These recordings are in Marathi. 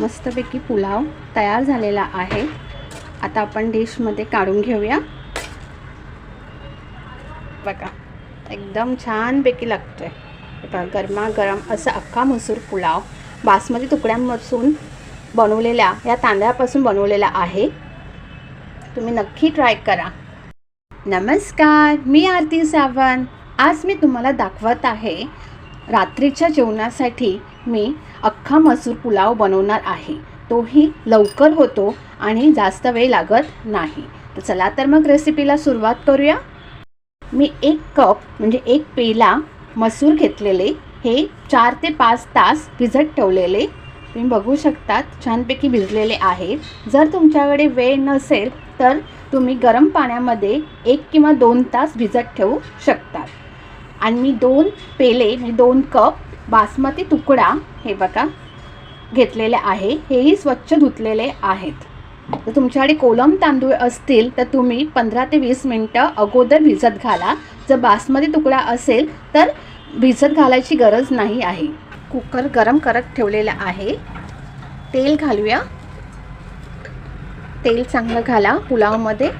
मस्तपैकी पुलाव तयार झालेला आहे. आता आपण डिशमध्ये काढून घेऊया. बघा एकदम छानपैकी लागतोय. बघा गरमागरम असा अख्खा मसूर पुलाव बासमती तुकड्यांपासून बनवलेल्या या तांदळापासून बनवलेला आहे. तुम्ही नक्की ट्राय करा. नमस्कार मी आरती सावंत. आज मी तुम्हाला दाखवत आहे रात्रीच्या जेवणासाठी मी अख्खा मसूर पुलाव बनवणार आहे. तोही लवकर होतो आणि जास्त वेळ लागत नाही. तर चला तर मग रेसिपीला सुरुवात करूया. मी एक कप म्हणजे एक पेला मसूर घेतलेले. हे चार ते पाच तास भिजत ठेवलेले. तुम्ही बघू शकतात छानपैकी भिजलेले आहेत. जर तुमच्याकडे वेळ नसेल तर तुम्ही गरम पाण्यामध्ये एक किंवा दोन तास भिजत ठेवू शकतात. आणि मी दोन पेले म्हणजे दोन कप बासमती तुकडा हे बघा घेतलेले आहे. हेही स्वच्छ धुतलेले आहेत. तर तुमच्याकडे कोलम तांदूळ असतील तर तुम्ही पंधरा ते वीस मिनटं अगोदर भिजत घाला. जर बासमती तुकडा असेल तर भिजत घालायची गरज नाही आहे. कुकर गरम करत ठेवलेला आहे. तेल घालूया. तेल चांगलं घाला पुलावमध्ये.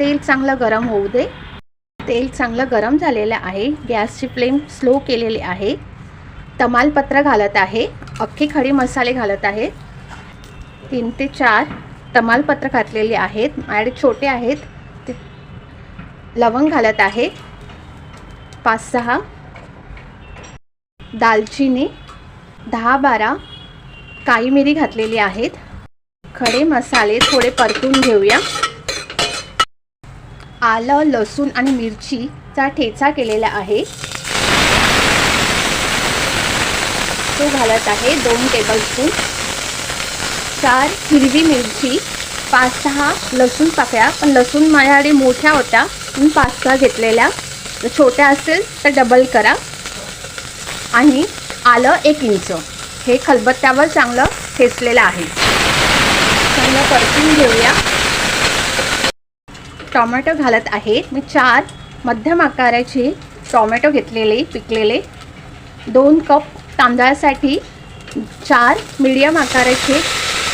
तेल चांगलं गरम होऊ दे. तेल चांगलं गरम झालेलं आहे. गॅसची फ्लेम स्लो केलेली आहे. तमालपत्र घालत आहे. अख्खे खडे मसाले घालत आहे. तीन ते चार तमालपत्र घातलेले आहेत. माझ्याकडे छोटे आहेत. ते लवंग घालत आहे. पाच सहा. दालचिनी. दहा बारा. काळी मिरी घातलेली आहेत. खडे मसाले थोडे परतून घेऊया. आलं लसूण आणि मिरचीचा ठेचा केलेला आहे. तो घालत आहे दोन टेबलस्पून चार हिरवी मिरची पाच सहा लसूण पाकळ्या. पण लसूण माझ्याकडे मोठ्या होत्या मी पाच सहा घेतलेल्या. जर छोट्या असेल तर डबल करा. आणि आलं एक इंच. हे खलबत्त्यावर चांगलं ठेचलेलं आहे. चांगलं परतून घेऊया. टॉमॅटो घालत आहे मी चार मध्यम आकाराचे टॉमॅटो घेतलेले पिकलेले. दोन कप तांदळासाठी चार मीडियम आकाराचे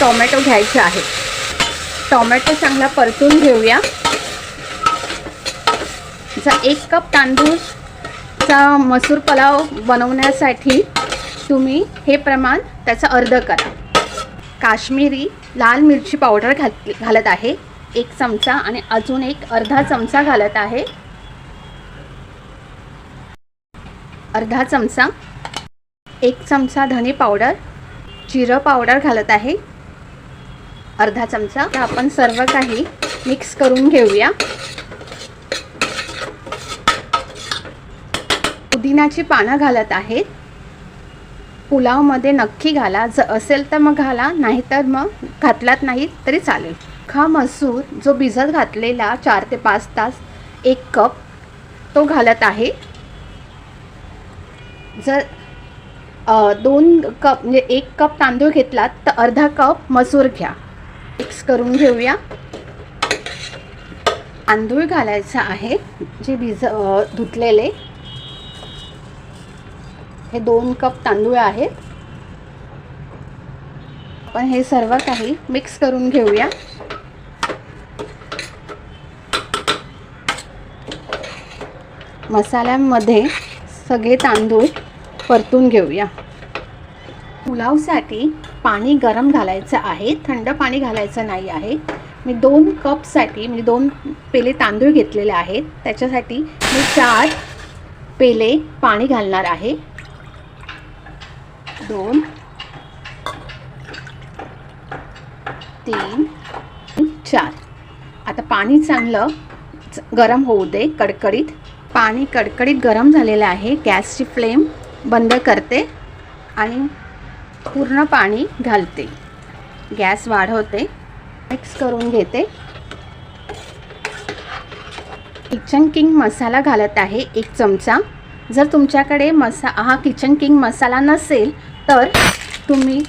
टॉमॅटो घ्यायचे आहे टॉमॅटो चांगला परतून घेऊया. जर एक कप तांदूळचा मसूर पलाव बनवण्यासाठी तुम्ही हे प्रमाण त्याचं अर्ध करा. काश्मीरी लाल मिरची पावडर घात घालत आहे. एक चमचा आणि अजून एक अर्धा चमचा घालत आहे. अर्धा चमचा. एक चमचा धने पावडर. जिरं पावडर घालत आहे. अर्धा चमचा. आपण सर्व काही मिक्स करून घेऊया. पुदिनाची पानं घालत आहेत पुलावमध्ये नक्की घाला. जर असेल तर मग घाला. नाहीतर मग घातलात नाही तरी चालेल. खा मसूर जो भिजत घातलेला चार ते पाच तास एक कप तो घालत आहे. जर दोन कप म्हणजे एक कप तांदूळ घेतलात तर अर्धा कप मसूर घ्या. मिक्स करून घेऊया. तांदूळ घालायचा आहे जे भिज धुतलेले. हे दोन कप तांदूळ आहेत. आपण हे सर्व काही मिक्स करून घेऊया. मसाल्यांमध्ये सगळे तांदूळ परतून घेऊया. पुलावसाठी पाणी गरम घालायचं आहे थंड पाणी घालायचं नाही आहे. मी दोन कपसाठी म्हणजे दोन पेले तांदूळ घेतलेले आहेत. त्याच्यासाठी मी चार पेले पाणी घालणार आहे. दोन तीन चार. आता पाणी चांगलं च- गरम होऊ दे कडकडीत. पाणी कडकडीत गरम झालेलं आहे. गॅसची फ्लेम बंद करते आणि पूर्ण पाणी घालते. गॅस वाढवते. मिक्स करून घेते. किचन किंग मसाला घालत आहे एक चमचा. जर तुमच्याकडे मसा हा किचन किंग मसाला नसेल तर तुम्ही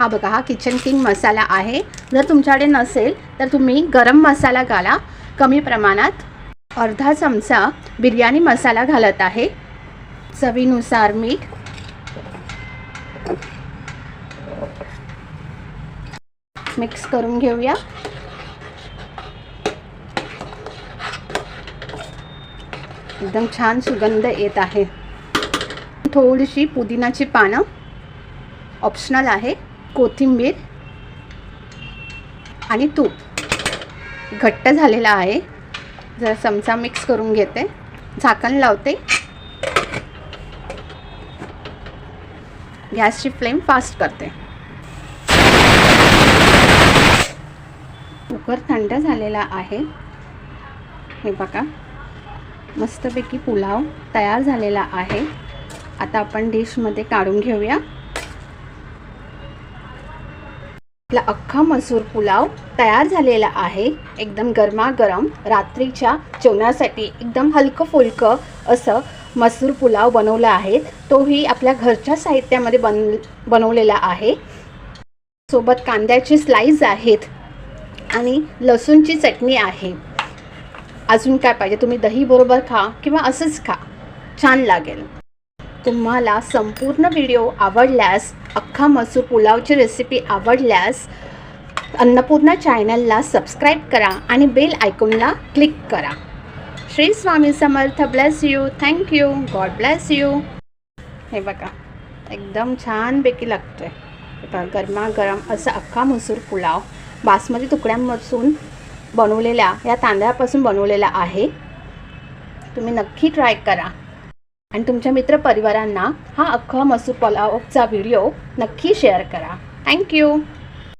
हा बघा हा किचन किंग मसाला आहे. जर तुमच्याकडे नसेल तर तुम्ही गरम मसाला घाला. कमी प्रमाणात अर्धा चमचा बिर्याणी मसाला घालत आहे. चवीनुसार मीठ. मिक्स करून घेऊया. एकदम छान सुगंध येत आहे. थोडीशी पुदिनाची पानं. ऑप्शनल आहे कोथिंबीर आणि तूप. घट्ट झालेला आहे. जर चमचा मिक्स करून घेते. झाकण लावते. गॅसची फ्लेम फास्ट करते. कुकर थंड झालेला आहे. हे बघा. मस्तपैकी पुलाव तयार झालेला आहे. आता आपण डिशमध्ये काढून घेऊया. आपला अख्खा मसूर पुलाव तयार झालेला आहे. एकदम गरमागरम रात्रीच्या जेवणासाठी एकदम हलकं फुलकं असं मसूर पुलाव बनवला आहे. तोही आपल्या घरच्या साहित्यामध्ये बन बनवलेला आहे. सोबत कांद्याचे स्लाईस आहेत आणि लसूणची चटणी आहे. अजून काय पाहिजे? तुम्ही दही बरोबर खा किंवा असंच खा. छान लागेल. तुम्हाला संपूर्ण व्हिडिओ आवडल्यास अख्खा मसूर पुलावची रेसिपी आवडल्यास अन्नपूर्णा चॅनलला सबस्क्राईब करा आणि बेल आयकॉनला क्लिक करा. Shri Swami Samarth bless you thank you God bless you हे बघा एकदम छानपैकी लागतं आहे बघा गरमागरम असं अख्खा मसूर पुलाव बासमती तुकड्यांपासून बनवलेल्या या तांदळापासून बनवलेला आहे. तुम्ही नक्की ट्राय करा. आणि तुमच्या मित्रपरिवारांना हा अख्खा मसूर पलावचा व्हिडिओ नक्की शेअर करा. Thank you